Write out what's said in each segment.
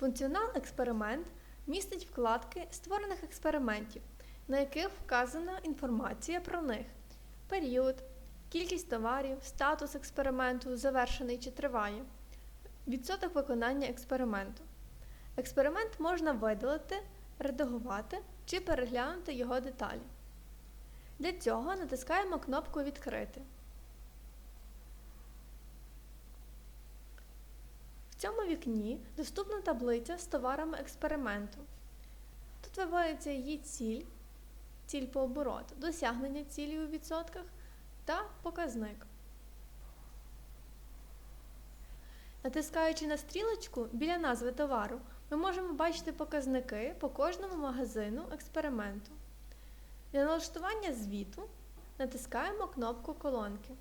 Функціонал експеримент містить вкладки створених експериментів, на яких вказана інформація про них, період, кількість товарів, статус експерименту, завершений чи триває, відсоток виконання експерименту. Експеримент можна видалити, редагувати чи переглянути його деталі. Для цього натискаємо кнопку Відкрити. В цьому вікні доступна таблиця з товарами експерименту. Тут виводиться її ціль, ціль по обороту, досягнення цілі у відсотках та показник. Натискаючи на стрілочку біля назви товару, ми можемо бачити показники по кожному магазину експерименту. Для налаштування звіту натискаємо кнопку колонки.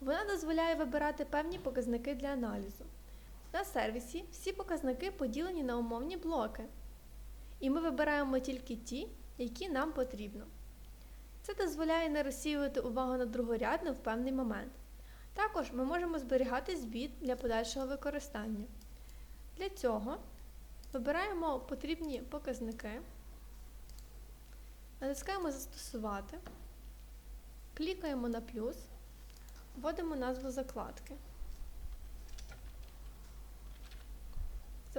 Вона дозволяє вибирати певні показники для аналізу. На сервісі всі показники поділені на умовні блоки. І ми вибираємо тільки ті, які нам потрібно. Це дозволяє не розсіювати увагу на другорядне в певний момент. Також ми можемо зберігати звіт для подальшого використання. Для цього вибираємо потрібні показники, натискаємо Застосувати, клікаємо на плюс, вводимо назву закладки.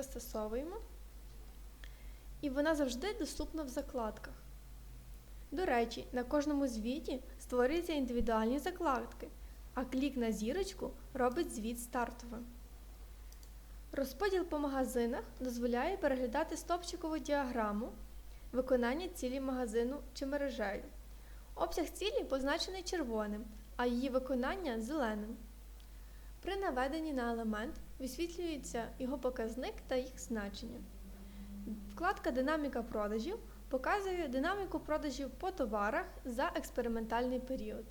Застосовуємо. І вона завжди доступна в закладках. До речі, на кожному звіті створюються індивідуальні закладки, а клік на зірочку робить звіт стартовим. Розподіл по магазинах дозволяє переглядати стопчикову діаграму виконання цілі магазину чи мережею. Обсяг цілі позначений червоним, а її виконання зеленим. При наведенні на елемент висвітлюється його показник та їх значення. Вкладка Динаміка продажів показує динаміку продажів по товарах за експериментальний період.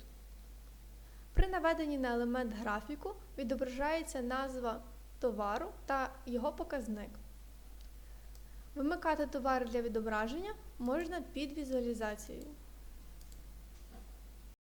При наведенні на елемент графіку відображається назва товару та його показник. Вимикати товари для відображення можна під візуалізацією.